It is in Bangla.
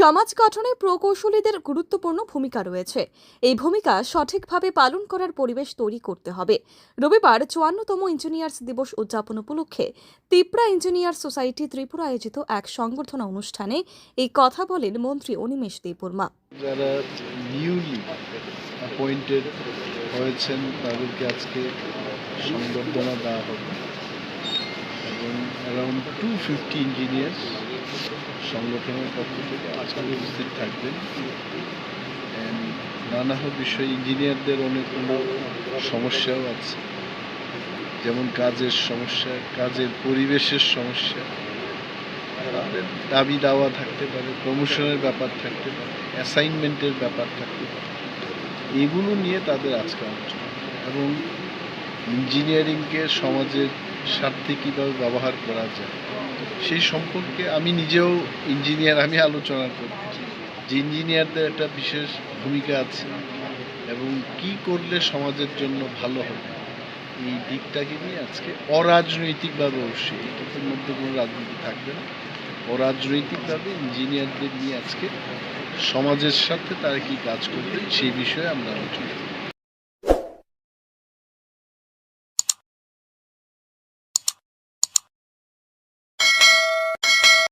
সমাজ গঠনে প্রকৌশলীদের গুরুত্বপূর্ণ ভূমিকা রয়েছে। এই ভূমিকা সঠিকভাবে পালন করার পরিবেশ তৈরি করতে হবে। রবিবার চুয়ান্নতম ইঞ্জিনিয়ার্স দিবস উদযাপন উপলক্ষে তিপ্রা ইঞ্জিনিয়ার সোসাইটি ত্রিপুরা আয়োজিত এক সংবর্ধনা অনুষ্ঠানে এই কথা বলেন মন্ত্রী অনিমেষ অ্যাপয়েন্টেড হয়েছেন, তাদেরকে আজকে সংবর্ধনা দেওয়া হবে। এবং অ্যারাউন্ড টু ফিফটি ইঞ্জিনিয়ার সংগঠনের পক্ষ থেকে আজকে উপস্থিত থাকবেন। নানা বিষয়ে ইঞ্জিনিয়ারদের অনেকগুলো সমস্যাও আছে। যেমন কাজের সমস্যা, কাজের পরিবেশের সমস্যা। তাদের দাবি দাওয়া থাকতে পারে প্রমোশনের ব্যাপার থাকতে পারে অ্যাসাইনমেন্টের ব্যাপার থাকতে পারে। এগুলো নিয়ে তাদের আজকে আলোচনা। এবং ইঞ্জিনিয়ারিংকে সমাজের স্বার্থে কীভাবে ব্যবহার করা যায়? সেই সম্পর্কে আমি নিজেও ইঞ্জিনিয়ার আমি আলোচনা করছি। যে ইঞ্জিনিয়ারদের একটা বিশেষ ভূমিকা আছে এবং কি করলে সমাজের জন্য ভালো হবে? এই দিকটাকে নিয়ে আজকে অরাজনৈতিকভাবে অবশ্যই এটার মধ্যে কোনো রাজনীতি থাকবে না। অরাজনৈতিকভাবে ইঞ্জিনিয়ারদের নিয়ে আজকে সমাজের সাথে তারা কি কাজ করবে সেই বিষয়ে আমরা আলোচনা।